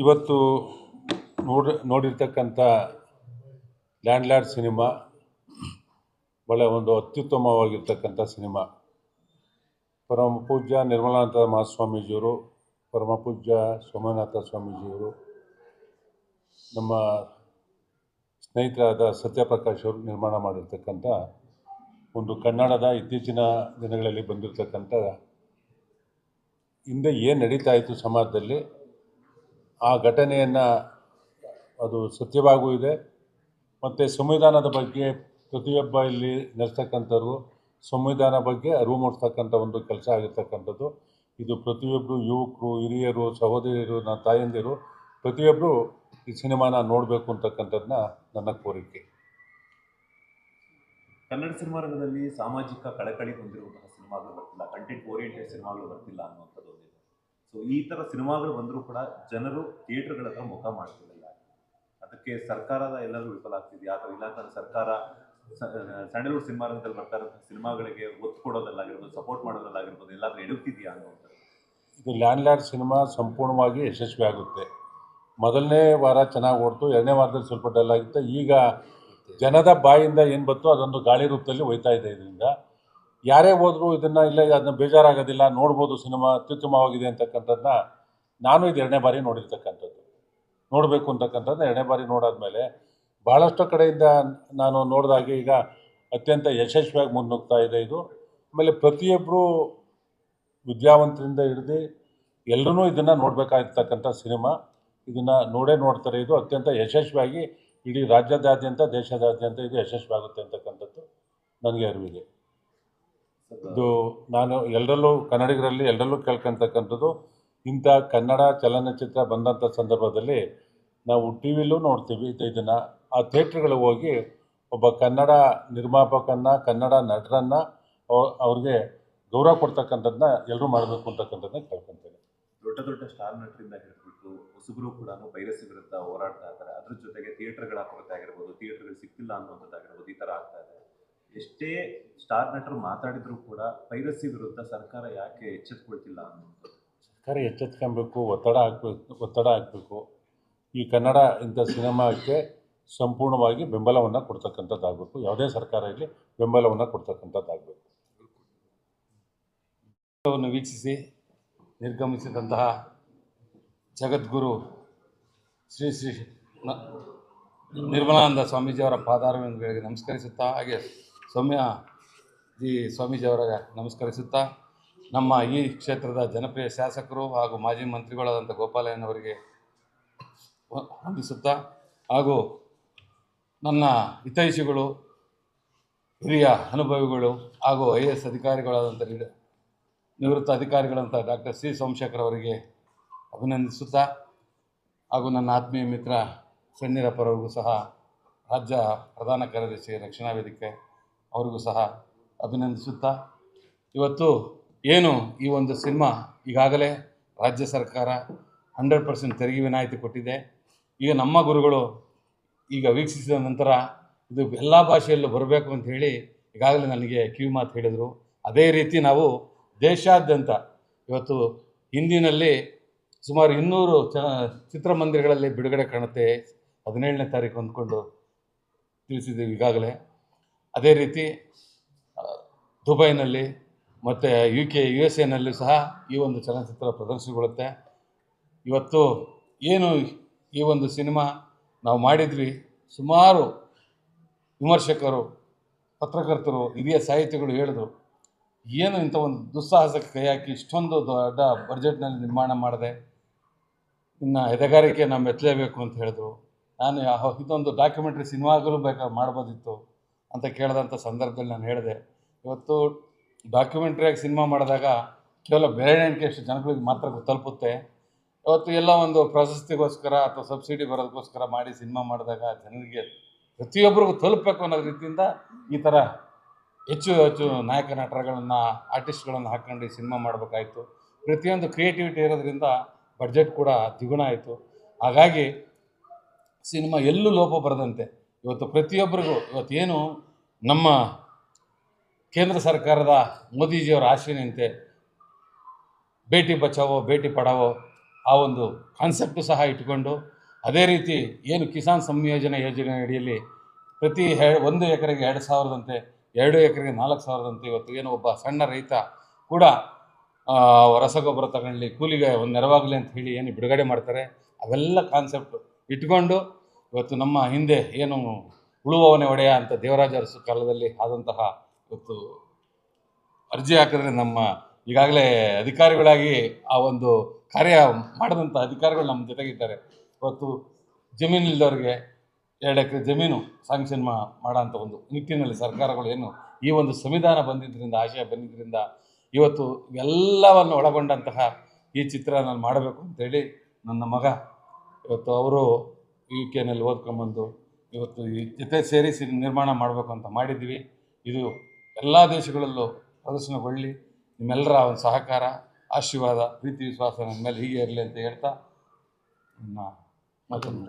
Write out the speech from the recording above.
ಇವತ್ತು ನೋಡಿ, ನೋಡಿರ್ತಕ್ಕಂಥ landlord cinema ಬಹಳ ಒಂದು ಅತ್ಯುತ್ತಮವಾಗಿರ್ತಕ್ಕಂಥ ಸಿನಿಮಾ. ಪರಮ ಪೂಜ್ಯ ನಿರ್ಮಲಾನಂದ ಮಹಾಸ್ವಾಮೀಜಿಯವರು, ಪರಮ ಪೂಜ್ಯ ಸೋಮನಾಥ ಸ್ವಾಮೀಜಿಯವರು, ನಮ್ಮ ಸ್ನೇಹಿತರಾದ ಸತ್ಯಪ್ರಕಾಶ್ ಅವರು ನಿರ್ಮಾಣ ಮಾಡಿರ್ತಕ್ಕಂಥ ಒಂದು ಕನ್ನಡದ ಇತ್ತೀಚಿನ ದಿನಗಳಲ್ಲಿ ಬಂದಿರತಕ್ಕಂಥ ಹಿಂದೆ ಏನು ನಡೀತಾ ಇತ್ತು ಸಮಾಜದಲ್ಲಿ ಆ ಘಟನೆಯನ್ನು ಅದು ಸತ್ಯವಾಗೂ ಇದೆ. ಮತ್ತು ಸಂವಿಧಾನದ ಬಗ್ಗೆ ಪ್ರತಿಯೊಬ್ಬ ಇಲ್ಲಿ ನೆಲೆಸ್ತಕ್ಕಂಥವ್ರು ಸಂವಿಧಾನ ಬಗ್ಗೆ ಅರಿವು ಮೂಡಿಸ್ತಕ್ಕಂಥ ಒಂದು ಕೆಲಸ ಆಗಿರ್ತಕ್ಕಂಥದ್ದು. ಇದು ಪ್ರತಿಯೊಬ್ಬರು ಯುವಕರು, ಹಿರಿಯರು, ಸಹೋದರಿಯರು, ನನ್ನ ತಾಯಂದಿರು ಪ್ರತಿಯೊಬ್ಬರು ಈ ಸಿನಿಮಾನ ನೋಡಬೇಕು ಅಂತಕ್ಕಂಥದ್ದನ್ನ ನನ್ನ ಕೋರಿಕೆ. ಕನ್ನಡ ಸಿನಿಮಾ ರಂಗದಲ್ಲಿ ಸಾಮಾಜಿಕ ಕಳಕಳಿ ಹೊಂದಿರುವಂತಹ ಸಿನಿಮಾಗಳು ಬರ್ತಿಲ್ಲ. ಕಂಟೆಂಟ್ ಓರಿಯೆಂಟೆಡ್ ಸಿನಿಮಾಗಳು ಬರ್ತಿಲ್ಲ ಅನ್ನುವಂಥದ್ದು ಸೊ ಈ ಥರ ಸಿನಿಮಾಗಳು ಬಂದರೂ ಕೂಡ ಜನರು ಥಿಯೇಟರ್ಗಳ ಹತ್ರ ಮುಖ ಮಾಡ್ತಿರಲಿಲ್ಲ ಅದಕ್ಕೆ ಸರ್ಕಾರದ ಎಲ್ಲರೂ ವಿಫಲ ಆಗ್ತಿದೆಯಾ ಅಥವಾ ಇಲಾಖೆ ಸರ್ಕಾರ ಸ್ಯಾಂಡಲ್ವುಡ್ ಸಿನಿಮಾ ರಂಗದಲ್ಲಿ ಬರ್ತಾ ಇರೋಂಥ ಸಿನಿಮಾಗಳಿಗೆ ಒತ್ತು ಕೊಡೋದಲ್ಲಾಗಿರ್ಬೋದು ಸಪೋರ್ಟ್ ಮಾಡೋದಲ್ಲಾಗಿರ್ಬೋದು ಎಲ್ಲಾದ್ರೂ ಎಡುತ್ತಿದೆಯಾ ಅನ್ನುವಂಥದ್ದು ಇದು ಲ್ಯಾಂಡ್ ಸಿನಿಮಾ ಸಂಪೂರ್ಣವಾಗಿ ಯಶಸ್ವಿ ಆಗುತ್ತೆ. ಮೊದಲನೇ ವಾರ ಚೆನ್ನಾಗಿ ಓಡ್ತು, ಎರಡನೇ ವಾರದಲ್ಲಿ ಸ್ವಲ್ಪ ಡಲ್ ಆಗಿತ್ತು. ಈಗ ಜನದ ಬಾಯಿಂದ ಏನು ಬಂತು, ಅದೊಂದು ಗಾಳಿ ರೂಪದಲ್ಲಿ ಹೋಯ್ತಾ ಇದೆ ಇದರಿಂದ. ಯಾರೇ ಹೋದರೂ ಇದನ್ನು ಇಲ್ಲ, ಅದನ್ನ ಬೇಜಾರಾಗೋದಿಲ್ಲ, ನೋಡ್ಬೋದು ಸಿನಿಮಾ ಅತ್ಯುತ್ತಮವಾಗಿದೆ ಅಂತಕ್ಕಂಥದ್ದನ್ನ ನಾನು ಇದು ಎರಡನೇ ಬಾರಿ ನೋಡಿರ್ತಕ್ಕಂಥದ್ದು. ನೋಡಬೇಕು ಅಂತಕ್ಕಂಥದ್ದು ಎರಡನೇ ಬಾರಿ ನೋಡಾದ್ಮೇಲೆ ಭಾಳಷ್ಟು ಕಡೆಯಿಂದ ನಾನು ನೋಡಿದಾಗೆ ಈಗ ಅತ್ಯಂತ ಯಶಸ್ವಿಯಾಗಿ ಮುನ್ನುಗ್ತಾ ಇದೆ ಇದು. ಆಮೇಲೆ ಪ್ರತಿಯೊಬ್ಬರು ವಿದ್ಯಾವಂತರಿಂದ ಹಿಡಿದು ಎಲ್ಲರೂ ಇದನ್ನು ನೋಡಬೇಕಾಗಿರ್ತಕ್ಕಂಥ ಸಿನಿಮಾ. ಇದನ್ನು ನೋಡೇ ನೋಡ್ತಾರೆ. ಇದು ಅತ್ಯಂತ ಯಶಸ್ವಿಯಾಗಿ ಇಡೀ ರಾಜ್ಯದಾದ್ಯಂತ, ದೇಶದಾದ್ಯಂತ ಇದು ಯಶಸ್ವಿಯಾಗುತ್ತೆ ಅಂತಕ್ಕಂಥದ್ದು ನನಗೆ ಅರಿವಿದೆ. ಇದು ನಾನು ಎಲ್ಲರಲ್ಲೂ ಕನ್ನಡಿಗರಲ್ಲಿ ಎಲ್ಲರಲ್ಲೂ ಕೇಳ್ಕೊಂತಕ್ಕಂಥದ್ದು ಇಂಥ ಕನ್ನಡ ಚಲನಚಿತ್ರ ಬಂದಂಥ ಸಂದರ್ಭದಲ್ಲಿ ನಾವು ಟಿ ವಿಲೂ ನೋಡ್ತೀವಿ ಇದು ಇದನ್ನು. ಆ ಥಿಯೇಟ್ರ್ಗಳಿಗೆ ಹೋಗಿ ಒಬ್ಬ ಕನ್ನಡ ನಿರ್ಮಾಪಕನ್ನ ಕನ್ನಡ ನಟರನ್ನು ಅವ್ರಿಗೆ ಗೌರವ ಕೊಡ್ತಕ್ಕಂಥದ್ದನ್ನ ಎಲ್ಲರೂ ಮಾಡಬೇಕು ಅಂತಕ್ಕಂಥದ್ದನ್ನ ಕೇಳ್ಕೊತೇನೆ. ದೊಡ್ಡ ದೊಡ್ಡ ಸ್ಟಾರ್ ನಟರಿಂದ ಹೇಳ್ಬಿಟ್ಟು ಹೊಸಬರು ಕೂಡ ವೈರಸ್ ವಿರುದ್ಧ ಹೋರಾಡ್ತಾ ಇದ್ದಾರೆ. ಅದ್ರ ಜೊತೆಗೆ ಥಿಯೇಟರ್ಗಳ ಕೊರತೆ ಆಗಿರ್ಬೋದು ಥಿಯೇಟರ್ಗಳು ಸಿಕ್ತಿಲ್ಲ ಅನ್ನೋದಾಗಿರ್ಬೋದು ಈ ಥರ ಆಗ್ತಾ ಇದೆ. ಎಷ್ಟೇ ಸ್ಟಾರ್ ನಟರು ಮಾತಾಡಿದ್ರು ಕೂಡ ಪೈರಸಿ ವಿರುದ್ಧ ಸರ್ಕಾರ ಯಾಕೆ ಎಚ್ಚೆತ್ಕೊಳ್ತಿಲ್ಲ ಅನ್ನೋದು. ಸರ್ಕಾರ ಎಚ್ಚೆತ್ಕೊಬೇಕು ಒತ್ತಡ ಹಾಕಬೇಕು ಒತ್ತಡ ಹಾಕಬೇಕು. ಈ ಕನ್ನಡ ಇಂಥ ಸಿನಿಮಾಕ್ಕೆ ಸಂಪೂರ್ಣವಾಗಿ ಬೆಂಬಲವನ್ನು ಕೊಡ್ತಕ್ಕಂಥದ್ದಾಗಬೇಕು. ಯಾವುದೇ ಸರ್ಕಾರ ಇಲ್ಲಿ ಬೆಂಬಲವನ್ನು ಕೊಡ್ತಕ್ಕಂಥದ್ದಾಗಬೇಕು. ವನ್ನು ವೀಕ್ಷಿಸಿ ನಿರ್ಗಮಿಸಿದಂತಹ ಜಗದ್ಗುರು ಶ್ರೀ ಶ್ರೀ ನ- ನಿರ್ಮಲಾನಂದ ಸ್ವಾಮೀಜಿಯವರ ಪಾದಾರವಿಂದಗಳಿಗೆ ನಮಸ್ಕರಿಸುತ್ತಾ ಹಾಗೆ ಸೌಮ್ಯ ಜಿ ಸ್ವಾಮೀಜಿಯವರ ನಮಸ್ಕರಿಸುತ್ತಾ, ನಮ್ಮ ಈ ಕ್ಷೇತ್ರದ ಜನಪ್ರಿಯ ಶಾಸಕರು ಹಾಗೂ ಮಾಜಿ ಮಂತ್ರಿಗಳಾದಂಥ ಗೋಪಾಲಯ್ಯನವರಿಗೆ ವಂದಿಸುತ್ತಾ, ಹಾಗೂ ನನ್ನ ಹಿತೈಷಿಗಳು, ಹಿರಿಯ ಅನುಭವಿಗಳು ಹಾಗೂ ಐ ಎ ಎಸ್ ಅಧಿಕಾರಿಗಳಾದಂಥ ನಿವೃತ್ತ ಅಧಿಕಾರಿಗಳಂತ ಡಾಕ್ಟರ್ ಸಿ ಸೋಮಶೇಖರ್ ಅವರಿಗೆ ಅಭಿನಂದಿಸುತ್ತಾ, ಹಾಗೂ ನನ್ನ ಆತ್ಮೀಯ ಮಿತ್ರ ಸಣ್ಣೀರಪ್ಪರವರಿಗೂ ಸಹ ರಾಜ್ಯ ಪ್ರಧಾನ ಕಾರ್ಯದರ್ಶಿ ರಕ್ಷಣಾ ವೇದಿಕೆ ಅವರಿಗೂ ಸಹ ಅಭಿನಂದಿಸುತ್ತಾ, ಇವತ್ತು ಏನು ಈ ಒಂದು ಸಿನಿಮಾ ಈಗಾಗಲೇ ರಾಜ್ಯ ಸರ್ಕಾರ ಹಂಡ್ರೆಡ್ ಪರ್ಸೆಂಟ್ ತೆರಿಗೆ ವಿನಾಯಿತಿ ಕೊಟ್ಟಿದೆ. ಈಗ ನಮ್ಮ ಗುರುಗಳು ಈಗ ವೀಕ್ಷಿಸಿದ ನಂತರ ಇದು ಎಲ್ಲ ಭಾಷೆಯಲ್ಲೂ ಬರಬೇಕು ಅಂತ ಹೇಳಿ ಈಗಾಗಲೇ ನನಗೆ ಕಿವಿ ಮಾತು ಹೇಳಿದರು. ಅದೇ ರೀತಿ ನಾವು ದೇಶಾದ್ಯಂತ ಇವತ್ತು ಹಿಂದಿನಲ್ಲಿ ಸುಮಾರು ಇನ್ನೂರು ಚ ಚಿತ್ರಮಂದಿರಗಳಲ್ಲಿ ಬಿಡುಗಡೆ ಕಾಣುತ್ತೆ. ಹದಿನೇಳನೇ ತಾರೀಕು ಅಂದ್ಕೊಂಡು ತಿಳಿಸಿದ್ದೀವಿ ಈಗಾಗಲೇ. ಅದೇ ರೀತಿ ದುಬೈನಲ್ಲಿ ಮತ್ತು ಯು ಕೆ ಯು ಎಸ್ ಎನಲ್ಲೂ ಸಹ ಈ ಒಂದು ಚಲನಚಿತ್ರ ಪ್ರದರ್ಶನಗೊಳ್ಳುತ್ತೆ. ಇವತ್ತು ಏನು ಈ ಒಂದು ಸಿನಿಮಾ ನಾವು ಮಾಡಿದ್ವಿ, ಸುಮಾರು ವಿಮರ್ಶಕರು, ಪತ್ರಕರ್ತರು, ಹಿರಿಯ ಸಾಹಿತಿಗಳು ಹೇಳಿದ್ರು, ಏನು ಇಂಥ ಒಂದು ದುಸ್ಸಾಹಸಕ್ಕೆ ಕೈ ಹಾಕಿ ಇಷ್ಟೊಂದು ದೊಡ್ಡ ಬಜೆಟ್ನಲ್ಲಿ ನಿರ್ಮಾಣ ಮಾಡಿದೆ, ಇನ್ನು ಎದೆಗಾರಿಕೆ ನಾವು ಮೆಚ್ಚಲೇಬೇಕು ಅಂತ ಹೇಳಿದ್ರು. ನಾನು ಇದೊಂದು ಡಾಕ್ಯುಮೆಂಟ್ರಿ ಸಿನಿಮಾಗಲೂ ಬೇಕಾದ್ರೆ ಮಾಡ್ಬೋದಿತ್ತು. ಅಂತ ಕೇಳಿದಂಥ ಸಂದರ್ಭದಲ್ಲಿ ನಾನು ಹೇಳಿದೆ, ಇವತ್ತು ಡಾಕ್ಯುಮೆಂಟ್ರಿಯಾಗಿ ಸಿನಿಮಾ ಮಾಡಿದಾಗ ಕೇವಲ ಬೆರಳೆಣಿಕೆಯಷ್ಟು ಜನಗಳಿಗೆ ಮಾತ್ರ ತಲುಪುತ್ತೆ ಇವತ್ತು ಎಲ್ಲ ಒಂದು ಪ್ರಶಸ್ತಿಗೋಸ್ಕರ ಅಥವಾ ಸಬ್ಸಿಡಿ ಬರೋದಕ್ಕೋಸ್ಕರ ಮಾಡಿ ಸಿನಿಮಾ ಮಾಡಿದಾಗ ಜನರಿಗೆ ಪ್ರತಿಯೊಬ್ಬರಿಗೂ ತಲುಪಬೇಕು ಅನ್ನೋ ರೀತಿಯಿಂದ ಈ ಥರ ಹೆಚ್ಚು ಹೆಚ್ಚು ನಾಯಕ ನಟರಗಳನ್ನು ಆರ್ಟಿಸ್ಟ್ಗಳನ್ನು ಹಾಕ್ಕೊಂಡು ಈ ಸಿನಿಮಾ ಮಾಡಬೇಕಾಯಿತು. ಪ್ರತಿಯೊಂದು ಕ್ರಿಯೇಟಿವಿಟಿ ಇರೋದ್ರಿಂದ ಬಡ್ಜೆಟ್ ಕೂಡ ದ್ವಿಗುಣ ಆಯಿತು. ಹಾಗಾಗಿ ಸಿನಿಮಾ ಎಲ್ಲೂ ಲೋಪ ಬರದಂತೆ. ಇವತ್ತು ಪ್ರತಿಯೊಬ್ಬರಿಗೂ ಇವತ್ತೇನು ನಮ್ಮ ಕೇಂದ್ರ ಸರ್ಕಾರದ ಮೋದಿಜಿಯವರ ಆಶಯನಂತೆ ಬೇಟಿ ಬಚಾವೋ ಬೇಟಿ ಪಡಾವೋ ಆ ಒಂದು ಕಾನ್ಸೆಪ್ಟು ಸಹ ಇಟ್ಕೊಂಡು ಅದೇ ರೀತಿ ಏನು ಕಿಸಾನ್ ಸಂಯೋಜನೆ ಯೋಜನೆ ಅಡಿಯಲ್ಲಿ ಪ್ರತಿ ಹೆ, ಒಂದು ಎಕರೆಗೆ ಎರಡು ಸಾವಿರದಂತೆ, ಎರಡು ಎಕರೆಗೆ ನಾಲ್ಕು ಸಾವಿರದಂತೆ ಇವತ್ತು ಏನು ಒಬ್ಬ ಸಣ್ಣ ರೈತ ಕೂಡ ರಸಗೊಬ್ಬರ ತಗೊಳ್ಳಿ ಕೂಲಿಗೆ ಒಂದು ನೆರವಾಗಲಿ ಅಂತ ಹೇಳಿ ಏನು ಬಿಡುಗಡೆ ಮಾಡ್ತಾರೆ. ಅವೆಲ್ಲ ಕಾನ್ಸೆಪ್ಟ್ ಇಟ್ಕೊಂಡು ಇವತ್ತು ನಮ್ಮ ಹಿಂದೆ ಏನು ಉಳುವವನೇ ಒಡೆಯ ಅಂತ ದೇವರಾಜ ಅರಸು ಕಾಲದಲ್ಲಿ ಆದಂತಹ ಇವತ್ತು ಅರ್ಜಿ ಹಾಕಿದ್ರೆ ನಮ್ಮ ಈಗಾಗಲೇ ಅಧಿಕಾರಿಗಳಾಗಿ ಆ ಒಂದು ಕಾರ್ಯ ಮಾಡಿದಂಥ ಅಧಿಕಾರಿಗಳು ನಮ್ಮ ಜೊತೆಗಿದ್ದಾರೆ ಇವತ್ತು ಜಮೀನಿಲ್ಲದವ್ರಿಗೆ ಎರಡು ಎಕರೆ ಜಮೀನು ಸಾಂಕ್ಷನ್ ಮಾಡೋ ಒಂದು ನಿಟ್ಟಿನಲ್ಲಿ ಸರ್ಕಾರಗಳು ಏನು ಈ ಒಂದು ಸಂವಿಧಾನ ಬಂದಿದ್ದರಿಂದ ಆಶಯ ಬಂದಿದ್ದರಿಂದ ಇವತ್ತು ಎಲ್ಲವನ್ನು ಒಳಗೊಂಡಂತಹ ಈ ಚಿತ್ರ ನಾನು ಮಾಡಬೇಕು ಅಂತೇಳಿ ನನ್ನ ಮಗ ಇವತ್ತು ಅವರು ಯು ಕೆನಲ್ಲಿ ಓದ್ಕೊಂಬಂದು ಇವತ್ತು ಈ ಜೊತೆ ಸೇರಿಸಿ ನಿರ್ಮಾಣ ಮಾಡಬೇಕು ಅಂತ ಮಾಡಿದ್ವಿ ಇದು ಎಲ್ಲ ದೇಶಗಳಲ್ಲೂ ಪ್ರದರ್ಶನಗೊಳ್ಳಿ. ನಿಮ್ಮೆಲ್ಲರ ಒಂದು ಸಹಕಾರ, ಆಶೀರ್ವಾದ, ಪ್ರೀತಿ, ವಿಶ್ವಾಸ ನನ್ನ ಮೇಲೆ ಹೀಗೆ ಇರಲಿ ಅಂತ ಹೇಳ್ತಾ ನನ್ನ ಮಾತನ್ನು